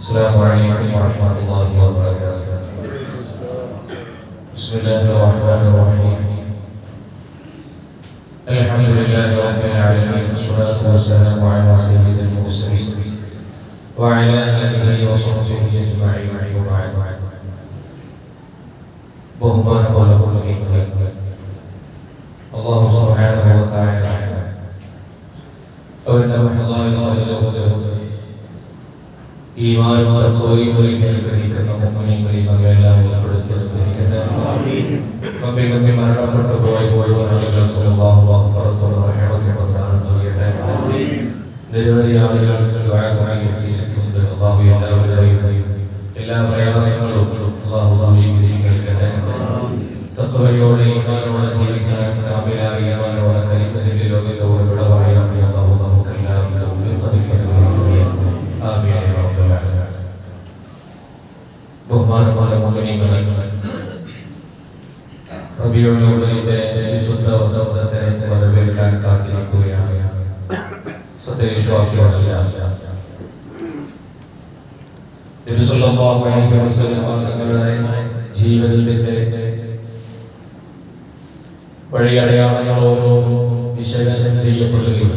السلام عليكم ورحمة الله وبركاته بسم الله الرحمن الرحيم الحمد لله رب العالمين والصلاة والسلام على سيد المرسلين وعلى آله وصحبه أجمعين وبعد بهمان ولهم الإيمان ഈമാനും തഖ്വയും ഗ്രഹിക്കുന്ന മുഅ്മിനീങ്ങളിൽ നമ്മെല്ലാം ഉൾപ്പെടുത്തി അനുഗ്രഹിക്കട്ടെ നമ്മിൽ നിന്ന് മരണപ്പെട്ടു പോയ അല്ലാഹു മഗ്ഫിറത്തും റഹ്മത്തും പ്രദാനം ചെയ്യട്ടെ നിരവധി ആളുകൾ എല്ലാ പ്രയാസങ്ങളും അവ്വലിന്റെ വിശുദ്ധ വസന്തത്തെ വരവേൽക്കാൻ കാത്തിരിക്കുകയാണ്. സത്യവിശ്വാസികളല്ല. തങ്ങളുടെ ജീവിതത്തിന്റെ വഴിയടയാളങ്ങൾ ഓരോന്നും വിശകലനം ചെയ്യപ്പെടുകയും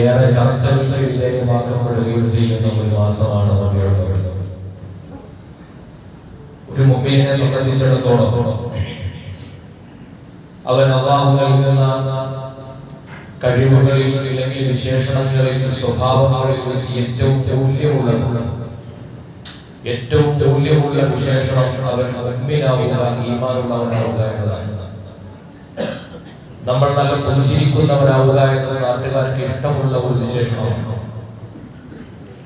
ഏറെ ചർച്ചകൾക്ക് വിധേയമാക്കപ്പെടുകയും ചെയ്യുന്ന ഒരു മാസമാണ് റബീഉൽ ഒരു മുഅ്മിനെ സംബന്ധിച്ചിടത്തോളം അവൻ അള്ളാഹു നൽകുന്ന കഴിവുകളിൽ അല്ലെങ്കിൽ വിശേഷണങ്ങളിൽ സ്വഭാവങ്ങളിൽ വെച്ച് ഏറ്റവും മൂല്യമുള്ള ഏറ്റവും മൂല്യമുള്ള വിശേഷണം അവൻ ഈമാനുള്ളവനാവുക എന്നതാണ്. നമ്മൾ നല്ല പുഞ്ചിരിക്കുന്നവരാവുക എന്നത് നാട്ടുകാർക്ക് ഇഷ്ടമുള്ള ഒരു വിശേഷണം.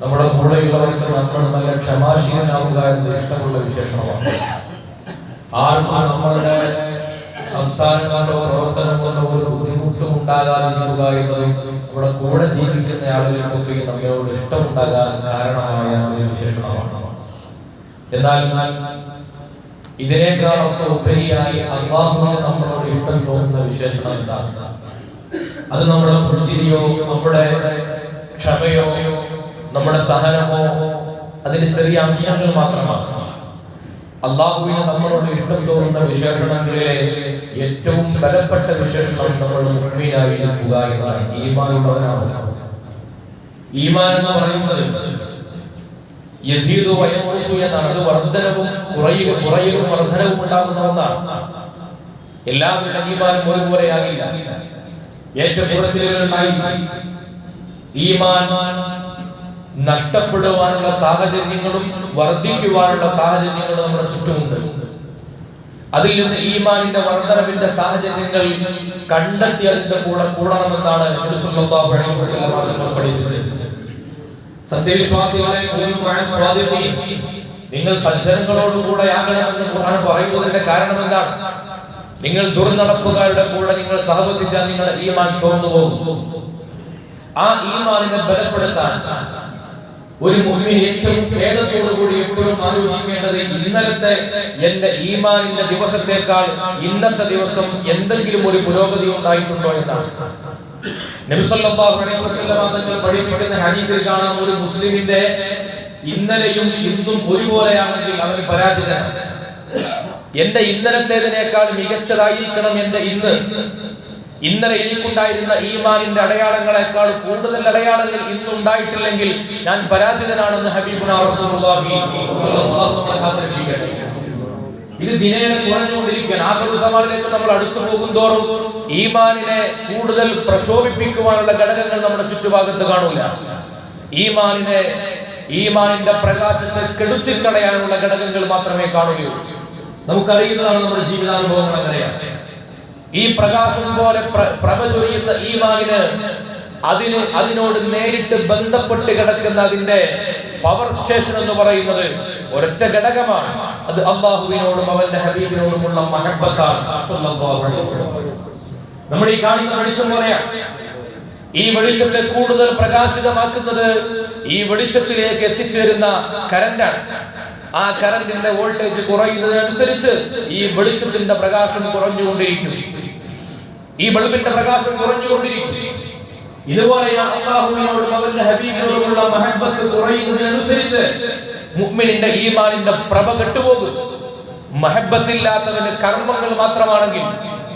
നമ്മുടെ കൂടെയുള്ളവർക്ക് നമ്മൾ നല്ല ക്ഷമാശീലനാവുക എന്നത് ഇഷ്ടമുള്ള വിശേഷണമാണ്. ആർക്കും നമ്മളുടെ സംസാരം പ്രവർത്തനങ്ങളോ ഒരു ബുദ്ധിമുട്ടും ഉണ്ടാകാതിരിക്കുക എന്നതും നമ്മുടെ കൂടെ ജീവിക്കുന്ന ആളുകൾക്കൊക്കെ നമ്മളോട് ഇഷ്ടമുണ്ടാകാൻ കാരണമായ ഒരു വിശേഷണമാണ്. എന്നാൽ ഇതിനേക്കാളൊക്കെ ഉപരിയായി അള്ളാഹുവിന് നമ്മളോട് ഇഷ്ടം തോന്നുന്ന വിശേഷണം എന്താണ്? അത് നമ്മുടെ പുഞ്ചിരിയോ നമ്മുടെ ക്ഷമയോ നമ്മുടെ സഹനമോ അതിന്റെ ചെറിയ അംശങ്ങൾ മാത്രമാണ്. അള്ളാഹുവിന് നമ്മളോട് ഇഷ്ടം തോന്നുന്ന വിശേഷണങ്ങളിലെ ഏറ്റവും ബലപ്പെട്ട വിശേഷണം നമ്മൾ മുഖ്മീനായി നിൽക്കുക എന്നതാണ്. ഈമാനുള്ളവനാവുക ഈമാൻ എന്ന് പറയുന്നത് യസീദു വയസ്സു എന്നാണ്. അത് വർധനവും കുറയും കുറയലും വർധനവും ഉണ്ടാകുന്ന ഒന്നാണ്. എല്ലാവരുടെ ഈമാനും ഒരുപോലെയാകില്ല ഏറ്റക്കുറച്ചിലുകളുണ്ടായി ഈമാൻ നഷ്ടപ്പെടുവാനുള്ള സാഹചര്യങ്ങളും വർദ്ധിക്കുവാനുള്ള സാഹചര്യങ്ങളും നമ്മുടെ ചുറ്റുമുണ്ട്. അതിൽ നിന്ന് ഈമാനിന്റെ വർധനവിന്റെ സാഹചര്യങ്ങൾ കണ്ടെത്തി അതിന്റെ കൂടെ കൂടണമെന്നാണ് സത്യവിശ്വാസികളെ നിങ്ങൾ സജ്ജനങ്ങളോടുകൂടെ ആകണമെന്ന് ഖുർആൻ പറയുന്നതിന്റെ കാരണം എന്താണ് നിങ്ങൾ ദുർനടപ്പുകാരുടെ കൂടെ നിങ്ങൾ സഹവസിച്ചാൽ നിങ്ങളുടെ ഈമാൻ ചോർന്നു പോകും ആ ഈമാനിനെ ബലപ്പെടുത്താൻ ഒരു മുഴുവൻ ഏറ്റവും ഖേദത്തോടു കൂടി എപ്പോഴും ആലോചിക്കേണ്ടത് ഇന്നലത്തെ എന്റെ ഈമാനിന്റെ ദിവസത്തേക്കാൾ ഇന്നത്തെ ദിവസം എന്തെങ്കിലും ഒരു പുരോഗതി ഉണ്ടായിട്ടുണ്ടോ എന്നാണ്. പഠിപ്പിക്കുന്ന ഹരീസിൽ കാണാം ഒരു മുസ്ലിമിന്റെ ഇന്നലെയും ഇന്നും ഒരുപോലെയാണെങ്കിൽ അവൻ പരാജിതനാണ്. എന്റെ ഇന്നലത്തേതിനേക്കാൾ മികച്ചതായിരിക്കണം എന്റെ ഇന്ന്. ഇന്നലെ എനിക്കുണ്ടായിരുന്ന ഈമാനിന്റെ അടയാളങ്ങളെക്കാൾ കൂടുതൽ അടയാളങ്ങൾ ഇന്ന് ഉണ്ടായിട്ടില്ലെങ്കിൽ ഞാൻ പരാജിതനാണെന്ന് ഇത് ദിനേന കുറഞ്ഞുകൊണ്ടിരിക്കുകയാണ്. ആഖിറു സമാനിലേക്ക് നമ്മൾ അടുത്തു പോകുന്തോറും ഈമാനിനെ കൂടുതൽ പ്രശോഭിപ്പിക്കുവാനുള്ള ഘടകങ്ങൾ നമ്മുടെ ചുറ്റുഭാഗത്ത് കാണൂല. ഈമാനിനെ ഈമാനിന്റെ പ്രകാശത്തെ കെടുത്തിക്കളയാനുള്ള ഘടകങ്ങൾ മാത്രമേ കാണുകയുള്ളൂ. നമുക്കറിയുന്നതാണ് നമ്മുടെ ജീവിതാനുഭവങ്ങൾ അങ്ങനെയാണ്. ഈ പ്രകാശം പോലെ പ്രഭ ചൊരിയുന്ന ഈമാനിന് അതിന് അതിനോട് നേരിട്ട് ബന്ധപ്പെട്ട് കിടക്കുന്ന അതിന്റെ പവർ സ്റ്റേഷൻ എന്ന് പറയുന്നത് ഒരൊറ്റ ഘടകമാണ്. അത് അള്ളാഹുവിനോടും അവന്റെ ഹബീബിനോടുമുള്ള മഹബത്താണ്. നമ്മൾ ഈ കാണുന്ന വെളിച്ചം പോലെയാണ് ഈ വെളിച്ചത്തെ കൂടുതൽ പ്രകാശിതമാക്കുന്നത് ഈ വെളിച്ചത്തിലേക്ക് എത്തിച്ചേരുന്ന കരണ്ടാണ് ആ കരണ്ടിന്റെ വോൾട്ടേജ് കുറയുന്നതിനനുസരിച്ച് ഈ വെളിച്ചത്തിന്റെ പ്രകാശം കുറഞ്ഞുകൊണ്ടിരിക്കും. ഈ ബൾബിന്റെ പ്രകാശം കുറഞ്ഞുകൊണ്ടിരിക്കും. ഇതുപോലെയാണ് അള്ളാഹുവിനോടും അവന്റെ ഹബീബിനോടുമുള്ള മഹബത്ത് കുറയുന്നതിനനുസരിച്ച് മുഅ്മിനിന്റെ ഈമാനിന്റെ പ്രഭ കെട്ടുപോകും. മഹബത്തില്ലാത്തവന് കർമ്മങ്ങൾ മാത്രമാണെങ്കിൽ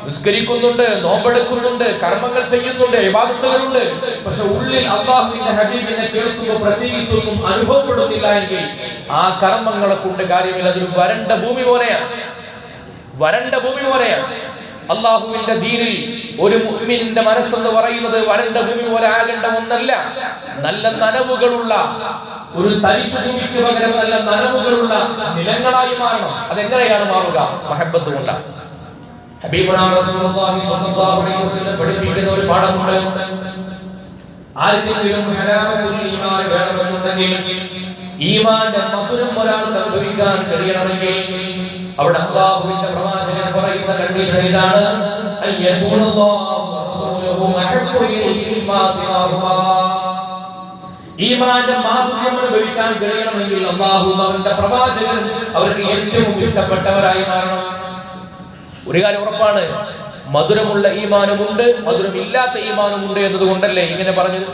നിസ്കരിക്കുന്നുണ്ട് നോമ്പെടുക്കുന്നുണ്ട് കർമ്മങ്ങൾ ചെയ്യുന്നുണ്ട് വിവാദത്തുകളുണ്ട് പക്ഷെ ഉള്ളിൽ അള്ളാഹുവിന്റെ ഹബീബിനെ കേൾക്കുമ്പോൾ പ്രത്യേകിച്ചൊന്നും അനുഭവപ്പെടുന്നില്ല എങ്കിൽ ആ കർമ്മങ്ങളെ കൊണ്ട് കാര്യമില്ല. അതൊരു വരണ്ട ഭൂമി പോലെയാണ്. വരണ്ട ഭൂമി പോലെയാണ്. അള്ളാഹുവിന്റെ ദീനിൽ ഒരു മുഅ്മിനിന്റെ മനസ്സെന്ന് പറയുന്നത് വരണ്ട ഭൂമി പോലെ ആകേണ്ട ഒന്നല്ല. നല്ല നനവുകളുള്ള ഒരു തരിശു ഭൂമിക്ക് പകരം നല്ല നനവുകളുള്ള നിലങ്ങളായി മാറണം. അതെങ്ങനെയാണ് മാറുക? മഹബത്ത് കൊണ്ട. പഠിപ്പിക്കുന്ന ഒരു പാഠമുണ്ട്. ആർക്കെങ്കിലും വേണമെന്നുണ്ടെങ്കിൽ ഈമാന്റെ മധുരം ഒരാൾ അനുഭവിക്കാൻ കഴിയണമെങ്കിൽ അവിടെ അള്ളാഹുവിന്റെ പ്രവാചകൻ പറയുന്ന കണ്ടീഷൻ ഇതാണ് കഴിയണമെങ്കിൽ പ്രവാചകൻ അവർക്ക് ഏറ്റവും ഇഷ്ടപ്പെട്ടവരായി മാറണം. ഒരു കാര്യം ഉറപ്പാണ് മധുരമുള്ള ഈമാനുമുണ്ട് മധുരമില്ലാത്ത ഈമാനുമുണ്ട് എന്നതുകൊണ്ടല്ലേ ഇങ്ങനെ പറഞ്ഞത്?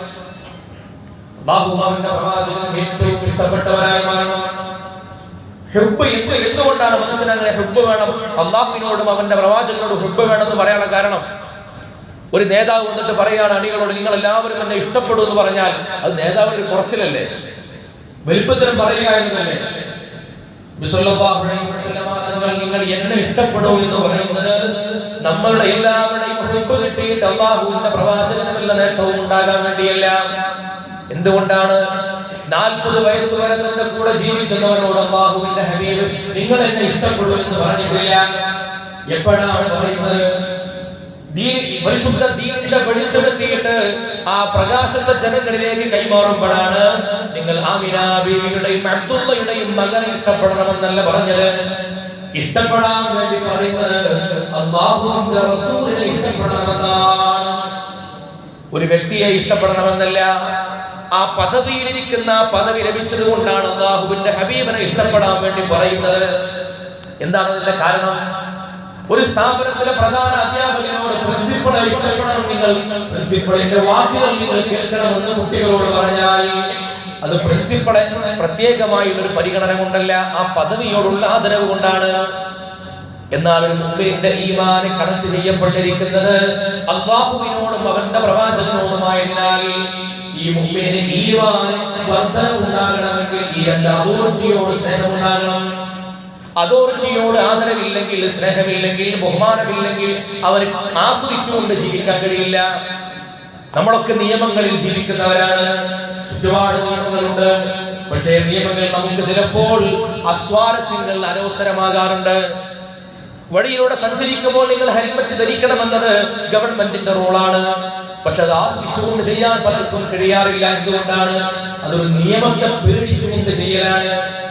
ബാഹുമാവിന്റെ പ്രവാചകൻ ഏറ്റവും ഇഷ്ടപ്പെട്ടവരായി മാറണം. ഹെബ് എന്ത് എന്തുകൊണ്ടാണ് മനസ്സിനങ്ങനെ ഹെബ് വേണം. അള്ളാഹുവിനോടും അവന്റെ പ്രവാചകനോടും ഹെബ് വേണമെന്ന് പറയാനുള്ള കാരണം ഒരു നേതാവ് വന്നിട്ട് പറയുകയാണ് അണികളോട് നിങ്ങൾ എല്ലാവരും എന്നെ ഇഷ്ടപ്പെടും എന്ന് പറഞ്ഞാൽ അത് നേതാവിന്റെ കുറച്ചിലല്ലേ? വലിപ്പത്തിനും പറയുക എന്ന് തന്നെ നിങ്ങൾ എന്നെ ഇഷ്ടപ്പെടും എന്ന് പറയുന്നത് നമ്മളുടെ എല്ലാവരുടെയും കിട്ടിയിട്ട് അള്ളാഹുവിന്റെ പ്രവാചകന് വല്ല നേട്ടവും ഉണ്ടാകാൻ വേണ്ടിയല്ല. എന്തുകൊണ്ടാണ് നാൽപ്പത് വയസ്സ് വരെ നിന്റെ കൂടെ ജീവിക്കുന്നവരോട് അള്ളാഹുവിന്റെ ഹബീബ് നിങ്ങൾ എന്നെ ഇഷ്ടപ്പെടൂ എന്ന് പറഞ്ഞിട്ടില്ല. എപ്പോഴാണ് പറയുന്നത്? പരിശുദ്ധ ദീനിന്റെ വെളിച്ചമെത്തിയിട്ട് ആ പ്രകാശത്തെ ജനങ്ങളിലേക്ക് കൈമാറുമ്പോഴാണ് നിങ്ങൾ ആമിനാബിയുടെയും അബ്ദുള്ളയുടെയും മകനെ ഇഷ്ടപ്പെടണമെന്നല്ല പറഞ്ഞത്. ഇഷ്ടപ്പെടാൻ വേണ്ടി പറയുന്നത് അള്ളാഹുവിന്റെ റസൂലിനെ ഇഷ്ടപ്പെടണമെന്നാണ്. ഒരു വ്യക്തിയെ ഇഷ്ടപ്പെടണമെന്നല്ല. ആ പദവിയിലിരിക്കുന്ന ആ പദവി ലഭിച്ചത് കൊണ്ടാണ് അള്ളാഹുവിന്റെ ഹബീബിനെ ഇഷ്ടപ്പെടാൻ വേണ്ടി പറയുന്നത്. എന്താണ് അതിന്റെ കാരണം? ഒരു സ്ഥാപനത്തിലെ പ്രധാന അധ്യാപകനോട് പ്രിൻസിപ്പളെ ഇഷ്ടപ്പെടണം നിങ്ങൾ. പ്രിൻസിപ്പളിന്റെ വാക്കുകൾ നിങ്ങൾ കേൾക്കണമെന്ന് കുട്ടികളോട് പറഞ്ഞാൽ അത് പ്രിൻസിപ്പളെ പ്രത്യേകമായുള്ള ഒരു പരിഗണന കൊണ്ടല്ല ആ പദവിയോടുള്ള ആദരവ് കൊണ്ടാണ്. എന്നാൽ ഒരു മുമ്പിന്റെ ഈമാന് കണക്ട് ചെയ്യപ്പെട്ടിരിക്കുന്നത് അള്ളാഹുവിനോടും അവന്റെ പ്രവാചകനോടുമായതിനാൽ ഈ മുമ്പിന് ഈമാന് വർദ്ധന ഉണ്ടാകണമെങ്കിൽ ഈ രണ്ട് അതോറിറ്റിയോട് സ്നേഹം ഉണ്ടാകണം അതോറിറ്റിയോട് ആദരവില്ലെങ്കിൽ സ്നേഹമില്ലെങ്കിൽ ബഹുമാനമില്ലെങ്കിൽ അവർ ആസ്വദിച്ചുകൊണ്ട് ജീവിക്കാൻ കഴിയില്ല. നമ്മളൊക്കെ നിയമങ്ങളിൽ ജീവിക്കുന്നവരാണ്. ചുറ്റുപാട് നിയമങ്ങളുണ്ട്. പക്ഷേ നിയമങ്ങൾ നമുക്ക് ചിലപ്പോൾ അസ്വാരസ്യങ്ങൾ അനവസരമാകാറുണ്ട്. വഴിയിലൂടെ സഞ്ചരിക്കുമ്പോൾ നിങ്ങൾ ഹെൽമറ്റ് ധരിക്കണമെന്നത് ഗവൺമെന്റിന്റെ റോളാണ്. പക്ഷെ അത് ആസ്വദിച്ചുകൊണ്ട് ചെയ്യാൻ പലർക്കും കഴിയാറില്ല എന്തുകൊണ്ടാണ്? അതൊരു നിയമത്തെ പേടിച്ചു നിന്ന് ചെയ്യലാണ്.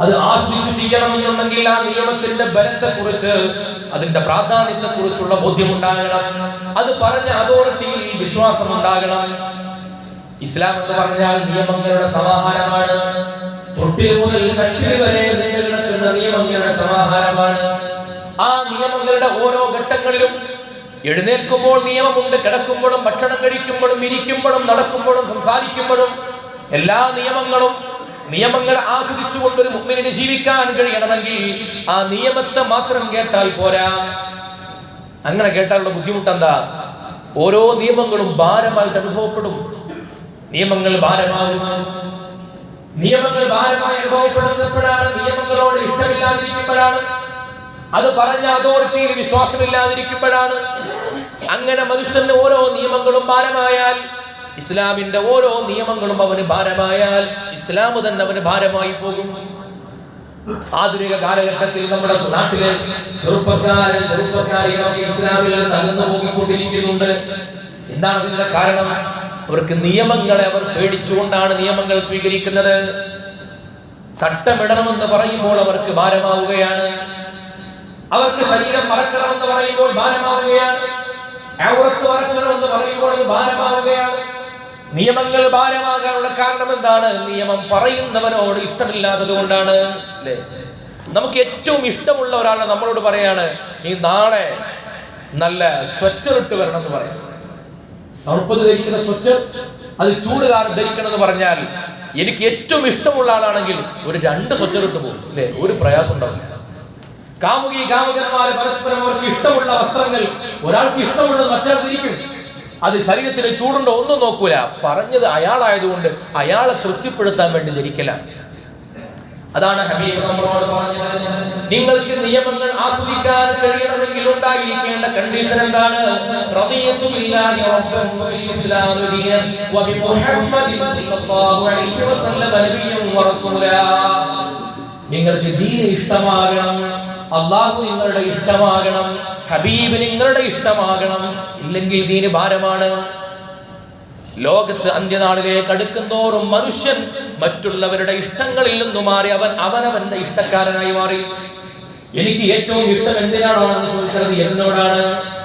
അത് ആസ്വദിച്ച് ചെയ്യണമെന്നുണ്ടെങ്കിൽ ആ നിയമത്തിന്റെ ബലത്തെ കുറിച്ച് അതിന്റെ പ്രാധാന്യത്തെ കുറിച്ചുള്ള ബോധ്യമുണ്ടാകണം. അത് പറഞ്ഞ അതോറിറ്റിയിൽ വിശ്വാസം ഉണ്ടാകണം ഇസ്ലാം എന്ന് പറഞ്ഞാൽ നിയമങ്ങളുടെ സമാഹാരമാണ്. തൊട്ടിൽ മുതൽ കട്ടിൽ വരെ നീണ്ടു കിടക്കുന്ന നിയമങ്ങളുടെ സമാഹാരമാണ്. ആ നിയമങ്ങളുടെ ഓരോ ഘട്ടങ്ങളിലും എഴുന്നേൽക്കുമ്പോൾ നിയമമുണ്ട് കിടക്കുമ്പോഴും ഭക്ഷണം കഴിക്കുമ്പോഴും ഇരിക്കുമ്പോഴും നടക്കുമ്പോഴും സംസാരിക്കുമ്പോഴും എല്ലാ നിയമങ്ങളും നിയമങ്ങൾ ആസ്വദിച്ചുകൊണ്ട് ഒരു മുമ്പിനെ ജീവിക്കാൻ കഴിയണമെങ്കിൽ ആ നിയമത്തെ മാത്രം കേട്ടാൽ പോരാ. അങ്ങനെ കേട്ടാലുള്ള ബുദ്ധിമുട്ട് എന്താ ഓരോ നിയമങ്ങളും ഭാരമായിട്ട് അനുഭവപ്പെടും. നിയമങ്ങൾ ഭാരമാകും. നിയമങ്ങൾ ഭാരമായി അനുഭവപ്പെടുന്നപ്പോഴാണ് നിയമങ്ങളോട് ഇഷ്ടമില്ലാതിരിക്കുമ്പോഴാണ് അത് പറഞ്ഞ അതോറിറ്റിയിൽ വിശ്വാസമില്ലാതിരിക്കുമ്പോഴാണ്. അങ്ങനെ മനുഷ്യന് ഓരോ നിയമങ്ങളും ഭാരമായാൽ ഇസ്ലാമിന്റെ ഓരോ നിയമങ്ങളും അവന് ഭാരമായാൽ ഇസ്ലാം തന്നെ അവന് ഭാരമായി പോകും. ആധുനിക കാലഘട്ടത്തിൽ നമ്മുടെ നാട്ടിലെ ചെറുപ്പക്കാര് ചെറുപ്പക്കാരികളൊക്കെ ഇസ്ലാമിൽ തകർന്നു പോകിക്കൊണ്ടിരിക്കുന്നുണ്ട്. എന്താണ് അതിന്റെ കാരണം? അവർക്ക് നിയമങ്ങളെ അവർ പേടിച്ചുകൊണ്ടാണ് നിയമങ്ങൾ സ്വീകരിക്കുന്നത്. തട്ടമിടണമെന്ന് പറയുമ്പോൾ അവർക്ക് ഭാരമാവുകയാണ്. അവർക്ക് ശരീരം മറക്കണം എന്ന് പറയുമ്പോൾ ഭാരമാവുകയാണ്. ഔറത്ത് മറക്കണമെന്ന് പറയുമ്പോൾ അത് ഭാരമാവുകയാണ്. നിയമങ്ങൾ ഭാരമാകാനുള്ള കാരണം എന്താണ്? നിയമം പറയുന്നവനോട് ഇഷ്ടമില്ലാത്തത് കൊണ്ടാണ്. നമുക്ക് ഏറ്റവും ഇഷ്ടമുള്ള ഒരാൾ നമ്മളോട് പറയാണ് നീ നാളെ നല്ല സ്വെറ്റർ ഇട്ട് വരണം എന്ന് പറയാം. തണുപ്പത് ധരിക്കുന്ന സ്വെറ്റർ അത് ചൂട് കാലം ധരിക്കണം എന്ന് പറഞ്ഞാൽ എനിക്ക് ഏറ്റവും ഇഷ്ടമുള്ള ആളാണെങ്കിൽ ഒരു രണ്ട് സ്വെറ്റർ ഇട്ട് പോകും. അല്ലേ? ഒരു പ്രയാസം ഉണ്ടാവില്ല. കാമുകി കാമുകന്മാരെ പരസ്പരം അവർക്ക് ഇഷ്ടമുള്ള വസ്ത്രങ്ങൾ ഒരാൾക്ക് ഇഷ്ടമുള്ളത് മറ്റൊരാൾ ധരിക്കും അത് ശരീരത്തിന് ചൂടുണ്ടോ ഒന്നും നോക്കൂല. പറഞ്ഞത് അയാളായതുകൊണ്ട് അയാളെ തൃപ്തിപ്പെടുത്താൻ വേണ്ടി ധരിക്കലാണ്. അതാണ് ഹബീബ് നിങ്ങൾക്ക് നിയമങ്ങൾ ആസ്വദിക്കാൻ കഴിയണമെങ്കിൽ ഉണ്ടായിരിക്കേണ്ട കണ്ടീഷൻ എന്താണ്? നിങ്ങൾക്ക് ദീന ഇഷ്ടമാകണം. അള്ളാഹു നിങ്ങളുടെ ഇഷ്ടമാകണം ഹബീബ് നിങ്ങളുടെ ഇഷ്ടമാകണം ഇല്ലെങ്കിൽ ദീന് ഭാരമാണ്. ലോകത്ത് അന്ത്യനാളിലേക്ക് അടുക്കുന്തോറും മനുഷ്യൻ മറ്റുള്ളവരുടെ ഇഷ്ടങ്ങളിൽ നിന്നു മാറി അവൻ അവനവന്റെ ഇഷ്ടക്കാരനായി മാറി. എനിക്ക് ഏറ്റവും ഇഷ്ടം എന്തിനാണോ എന്ന് ചോദിച്ചത് എന്നോടാണ്.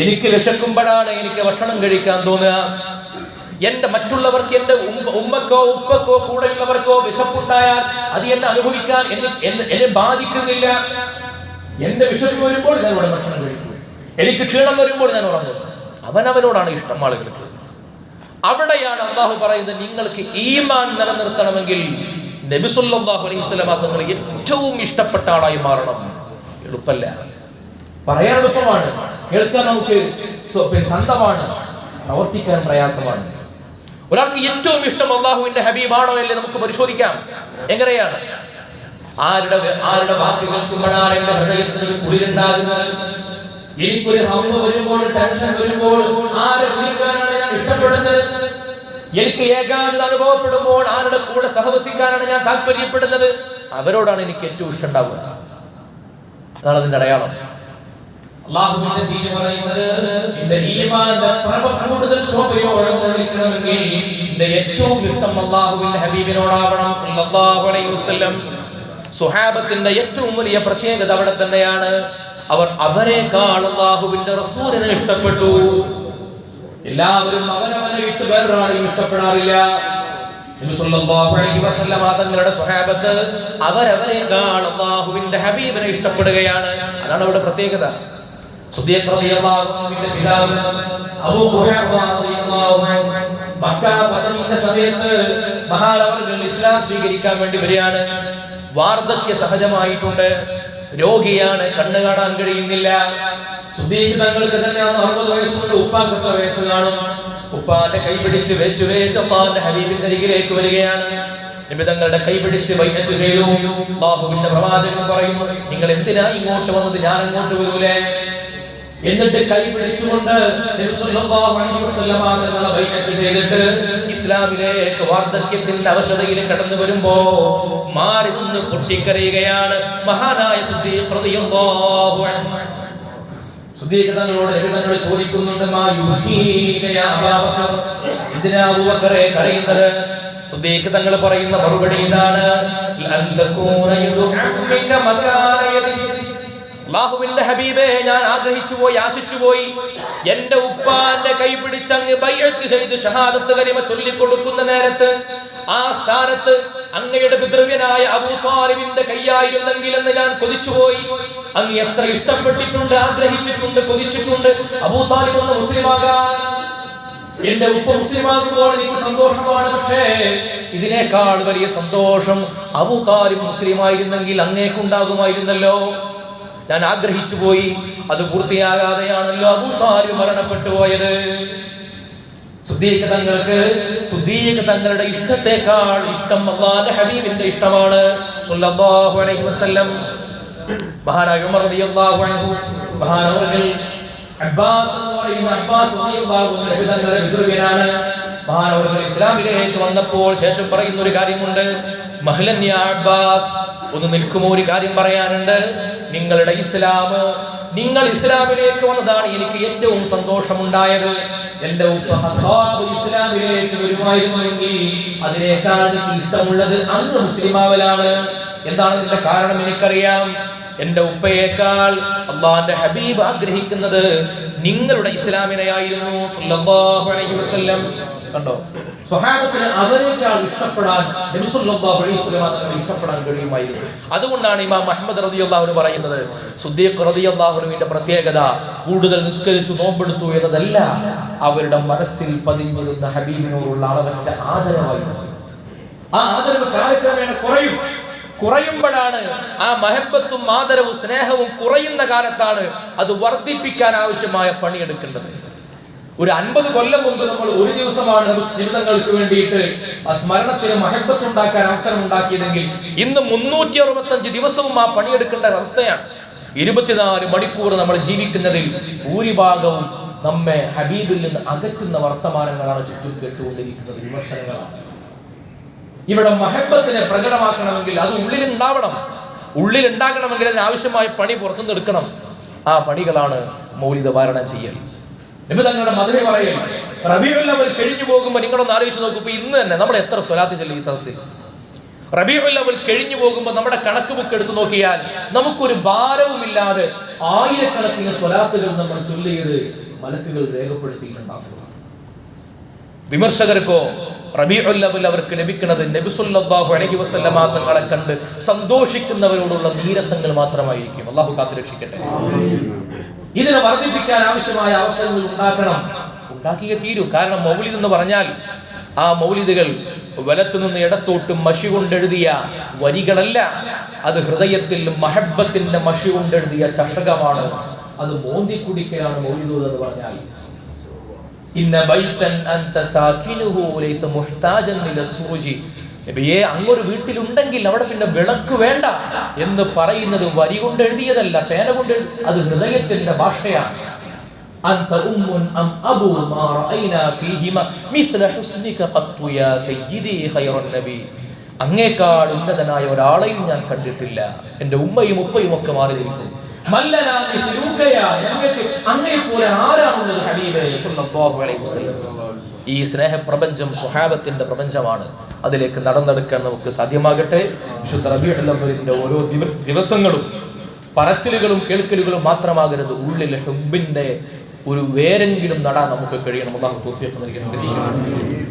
എനിക്ക് വിശക്കുമ്പോഴാണ് എനിക്ക് ഭക്ഷണം കഴിക്കാൻ തോന്നുക. എന്റെ മറ്റുള്ളവർക്ക് എന്റെ ഉമ്മക്കോ ഉപ്പക്കോ കൂടെയുള്ളവർക്കോ വിശപ്പുണ്ടായാൽ അത് എന്നെ അനുഭവിക്കാൻ എന്നെ ബാധിക്കുന്നില്ല. എന്റെ വിശപ്പ് വരുമ്പോൾ ഞാൻ ഇവിടെ ഭക്ഷണം കഴിക്കും. എനിക്ക് ക്ഷീണം വരുമ്പോൾ ഞാൻ ഉറങ്ങും. അവനവനോടാണ് ഇഷ്ടം ആളുകൾക്ക്. അവിടെയാണ് അള്ളാഹു പറയുന്നത് നിങ്ങൾക്ക് ഈമാൻ നിലനിർത്തണമെങ്കിൽ നബി സല്ലല്ലാഹു അലൈഹി ഏറ്റവും ഇഷ്ടപ്പെട്ട ആളായി മാറണം. എളുപ്പല്ല. പറയാൻ എളുപ്പമാണ്. കേൾക്കാൻ നമുക്ക് സ്വന്തമാണ് പ്രവർത്തിക്കാൻ പ്രയാസമാണ്. ഒരാൾക്ക് ഏറ്റവും ഇഷ്ടം അള്ളാഹുവിന്റെ ഹബീബാണോ അല്ലേ നമുക്ക് പരിശോധിക്കാം. എങ്ങനെയാണ്? ആരുടെ ആരുടെ വാക്ക് കേൾക്കുമ്പോഴാണ് എന്റെ ഹൃദയത്തിൽ കുളിരുണ്ടാകുന്നത് എനിക്കൊരു ഹമ്മ വരുമ്പോൾ ടെൻഷൻ വരുമ്പോൾ ആരെ വിളിക്കാനാണ് ഞാൻ ഇഷ്ടപ്പെടുന്നത്? എനിക്ക് ഏകാന്തത അനുഭവപ്പെടുമ്പോൾ ആരുടെ കൂടെ സഹവസിക്കാനാണ് ഞാൻ താല്പര്യപ്പെടുന്നത്? അവരോടാണ് എനിക്ക് ഏറ്റവും ഇഷ്ടം ഉണ്ടാവുക അതാണ് അതിന്റെ അടയാളം. ഏറ്റവും ഇഷ്ടം അലൈഹി വസല്ലം. സുഹാബത്തിന്റെ ഏറ്റവും വലിയ പ്രത്യേകത അവിടെ തന്നെയാണ്. അവർ അവരെക്കാൾ അള്ളാഹുവിന്റെ റസൂലിനെ ഇഷ്ടപ്പെട്ടു. എല്ലാവരും അവനവനെ ഇട്ട് വേറൊരാളെയും ഇഷ്ടപ്പെടാറില്ല. തങ്ങളുടെ സ്വഹാബത്ത് അവരവരെക്കാൾ അള്ളാഹുവിന്റെ ഹബീബിനെ ഇഷ്ടപ്പെടുകയാണ്. അതാണ് അവിടെ പ്രത്യേകത. സുദ്ദീഖ് റളിയല്ലാഹു അൻഹുവിന്റെ പിതാവ് അബൂ ഖുഹൈഫ റളിയല്ലാഹു അൻഹു മക്ക ഫതഹിന്റെ സമയത്ത് മഹാനവറുകൾ ഇസ്ലാം സ്വീകരിക്കാൻ വേണ്ടി വരികയാണ്. വാർദ്ധക്യ സഹജമായിട്ടുണ്ട് രോഗിയാണ് കണ്ണു കാണാൻ കഴിയുന്നില്ല. സുദീഖ് തങ്ങൾക്ക് തന്നെ അറുപത് വയസ്സുണ്ട് ഉപ്പാക്ക് എത്ര വയസ്സ് കാണും. ഉപ്പാന്റെ കൈ പിടിച്ച് വെച്ച് വേച്ച് അള്ളാന്റെ ഹബീബിന്റെ അരികിലേക്ക് വരികയാണ്. നബി തങ്ങളുടെ കൈ പിടിച്ച് വൈദ്യത്ത് ചെയ്തു. ബാഹുവിന്റെ പ്രവാചകൻ പറയും നിങ്ങൾ എന്തിനാ ഇങ്ങോട്ട് വന്നത്? ഞാൻ അങ്ങോട്ട് വരൂലേ? എന്നിട്ട് കൈ പിടിച്ചുകൊണ്ട് ചെയ്തിട്ട് ഇസ്ലാമിലേക്ക് വാർദ്ധക്യത്തിന്റെ അവശതയിൽ കടന്നു വരുമ്പോ മാറി നിന്ന് പൊട്ടിക്കറിയുകയാണ് മഹാനായ സുദ്ധി റളിയല്ലാഹു അൻഹു. സുദ്ദീഖ് തങ്ങളോട് നബി തങ്ങളോട് ചോദിക്കുന്നുണ്ട് എന്തിനാ കരയുന്നത്? സുദ്ദീഖ് തങ്ങൾ പറയുന്ന മറുപടി ഇതാണ് അള്ളാഹുവിന്റെ ഹബീബേ ഞാൻ ആഗ്രഹിച്ചു പോയി ആശിച്ചു പോയി. എന്റെ ഉപ്പാന്റെ കൈ പിടിച്ച് അങ്ങ് ബയ്യത്ത് ചെയ്ത് ഷഹാദത്ത് കരിമ ചൊല്ലിക്കൊടുക്കുന്ന നേരത്ത് ആ സ്ഥാനത്ത് അങ്ങയുടെ പിതൃവ്യനായ അബൂ താലിബിന്റെ കൈയായിരുന്നെങ്കിൽ എന്ന് ഞാൻ കൊതിച്ചുപോയി. അങ്ങ് എത്ര ഇഷ്ടപ്പെട്ടിട്ടുണ്ട് ആഗ്രഹിച്ചിട്ടുണ്ട് കൊതിച്ചിട്ടുണ്ട്. അബൂ ഒന്ന് മുസ്ലിമാകാൻ. എന്റെ ഉപ്പ മുസ്ലിമാകുമ്പോൾ എനിക്ക് സന്തോഷമാണ് പക്ഷേ ഇതിനേക്കാൾ വലിയ സന്തോഷം അബൂ താലിബ് മുസ്ലിമായിരുന്നെങ്കിൽ അങ്ങേക്കുണ്ടാകുമായിരുന്നല്ലോ. ഞാൻ ആഗ്രഹിച്ചു പോയി. അത് പൂർത്തിയാകാതെയാണല്ലോ അബൂ താലിബ് മരണപ്പെട്ടു പോയത്. സുദ്ദീഖ് തങ്ങൾക്ക് സുദ്ദീഖ് തങ്ങളുടെ ഇഷ്ടത്തെക്കാൾ ഇഷ്ടം അള്ളാന്റെ ഹബീബിന്റെ ഇഷ്ടമാണ്. സല്ലല്ലാഹു അലൈഹി വസല്ലം. മഹാനായ ഉമർ റളിയല്ലാഹു അൻഹു മഹാനവർകൾ അബ്ബാസ് എന്ന് പറയുന്ന അബ്ബാസ് റളിയല്ലാഹു അൻഹു തങ്ങളുടെ പിതൃവിനാണ് മഹാനവർകൾ ഇസ്ലാമിലേക്ക് വന്നപ്പോൾ ശേഷം പറയുന്ന ഒരു കാര്യമുണ്ട്. യാ അബ്ബാസ് ഒന്ന് നിൽക്കുമോ? ഒരു കാര്യം പറയാനുണ്ട്. നിങ്ങളുടെ ഇസ്ലാം നിങ്ങൾ ഇസ്ലാമിലേക്ക് വന്നതാണ് എനിക്ക് ഏറ്റവും സന്തോഷമുണ്ടായത്. എന്റെ ഇസ്ലാമിലേക്ക് വരുമായിരുന്നെങ്കിൽ അതിനേക്കാൾ എനിക്ക് ഇഷ്ടമുള്ളത് അന്ന് മുസ്ലിമാവലാണ്. എന്താണ് ഇതിന്റെ കാരണം എനിക്കറിയാം. എന്റെ ഉപ്പയേക്കാൾ അള്ളാന്റെ ഹബീബ് ആഗ്രഹിക്കുന്നത് നിങ്ങളുടെ ഇസ്ലാമിനെയായിരുന്നു. കണ്ടോ? സ്വഹാബത്തിന് അവരേക്കാൾ ഇഷ്ടപ്പെടാൻ ഇഷ്ടപ്പെടാൻ കഴിയുമായിരുന്നു. അതുകൊണ്ടാണ് ഇമാം മുഹമ്മദ് റളിയല്ലാഹു പറയുന്നത് സുദ്ദീഖ് റളിയല്ലാഹുവിന്റെ പ്രത്യേകത കൂടുതൽ നിസ്കരിച്ചു നോമ്പെടുത്തു എന്നതല്ല അവരുടെ മനസ്സിൽ പതിഞ്ഞിരുന്ന ഹബീബിനോടുള്ള അളവറ്റ ആദരവായിരുന്നു. ആ ആദരവ് കാലക്രമേണ കുറയും. കുറയുമ്പോഴാണ് ആ മഹബത്തും ആദരവും സ്നേഹവും കുറയുന്ന കാലത്താണ് അത് വർദ്ധിപ്പിക്കാൻ ആവശ്യമായ പണിയെടുക്കേണ്ടത്. ഒരു അൻപത് കൊല്ലം മുമ്പ് നമ്മൾ ഒരു ദിവസമാണ് ജീവിതങ്ങൾക്ക് വേണ്ടിയിട്ട് ആ സ്മരണത്തിന് മഹബത്ത് ഉണ്ടാക്കാൻ അവസരം ഉണ്ടാക്കിയതെങ്കിൽ ഇന്ന് മുന്നൂറ്റി അറുപത്തഞ്ച് ദിവസവും ആ പണിയെടുക്കേണ്ട അവസ്ഥയാണ്. ഇരുപത്തിനാല് മണിക്കൂർ നമ്മൾ ജീവിക്കുന്നതിൽ ഭൂരിഭാഗവും നമ്മെ ഹബീബിൽ നിന്ന് അകറ്റുന്ന വർത്തമാനങ്ങളാണ് ചുറ്റും കേട്ടുകൊണ്ടിരിക്കുന്നത് വിമർശനങ്ങളാണ്. ഇവിടെ മഹബത്തിനെ പ്രകടമാക്കണമെങ്കിൽ അത് ഉള്ളിൽ ഉണ്ടാവണം ഉള്ളിൽ ഉണ്ടാകണമെങ്കിൽ അതിനാവശ്യമായ പണി പുറത്തുനിന്ന് എടുക്കണം. ആ പണികളാണ് മൗലിക വാരണം ചെയ്യൽ. നബി തങ്ങളുടെ മധുര പറയും റബിയുൽ അവൽ കഴിഞ്ഞു പോകുമ്പോൾ നിങ്ങളൊന്ന് ആലോചിച്ച് നോക്കൂ ഇപ്പൊ ഇന്ന് തന്നെ നമ്മൾ എത്ര സ്വലാത്ത് ചെല്ലും ഈ സദസ്സിൽ? റബിയുൽ അവൽ കഴിഞ്ഞു പോകുമ്പോൾ നമ്മുടെ കണക്ക് ബുക്ക് എടുത്തു നോക്കിയാൽ നമുക്കൊരു ഭാരവുമില്ലാതെ ആയിരക്കണക്കിന് സ്വലാത്തുകൾ നമ്മൾ ചൊല്ലിയത് മലക്കുകൾ രേഖപ്പെടുത്തിയിട്ടുണ്ടാക്കുക. വിമർശകർക്കോ റബീഉൽ അവൽ അവർക്ക് ലഭിക്കുന്നത് നബി സല്ലല്ലാഹു അലൈഹി വസല്ലമ തങ്ങളെ കണ്ട് സന്തോഷിക്കുന്നവരോടുള്ള നീരസങ്ങൾ മാത്രമായിരിക്കും. അള്ളാഹു കാത്തുരക്ഷിക്കട്ടെ. ഇതിനെ വർദ്ധിപ്പിക്കാൻ ആവശ്യമായ അവസരങ്ങൾ ഉണ്ടാക്കണം. ഉണ്ടാക്കിയേ തീരൂ. കാരണം മൗലിദ് എന്ന് പറഞ്ഞാൽ ആ മൗലിദുകൾ വലത്തു നിന്ന് ഇടത്തോട്ട് മഷി കൊണ്ടെഴുതിയ വരികളല്ല. അത് ഹൃദയത്തിൽ മഹബത്തിന്റെ മഷി കൊണ്ടെഴുതിയ ചഷകമാണ്. അത് മോന്തി കുടിക്കലാണ് മൗലിദ് എന്ന് പറഞ്ഞാൽ. നബിയെ അങ്ങൊരു വീട്ടിലുണ്ടെങ്കിൽ അവിടെ പിന്നെ വിളക്ക് വേണ്ട എന്ന് പറയുന്നത് വരി കൊണ്ട് എഴുതിയതല്ല പേന കൊണ്ട് അത് ഹൃദയത്തിന്റെ ഭാഷയാണ്. അങ്ങേക്കാൾ ഉന്നതനായ ഒരാളെയും ഞാൻ കണ്ടിട്ടില്ല. എന്റെ ഉമ്മയും ഉപ്പയും ഒക്കെ മാറി നിൽക്കും. ഞങ്ങൾക്ക് അങ്ങയെപ്പോലെ ആരാണുള്ളത്. ഈ സ്നേഹപ്രപഞ്ചം സ്വഹാബത്തിന്റെ പ്രപഞ്ചമാണ് അതിലേക്ക് നടന്നെടുക്കാൻ നമുക്ക് സാധ്യമാകട്ടെ ഓരോ ദിവസങ്ങളും പറച്ചിലുകളും കേൾക്കലുകളും മാത്രമാകരുത് ഉള്ളിൽ ഹെബിന്റെ ഒരു വേരെങ്കിലും നടാൻ നമുക്ക് കഴിയണം അള്ളാഹു തൗഫീഖ് നൽകി അനുഗ്രഹിക്കട്ടെ.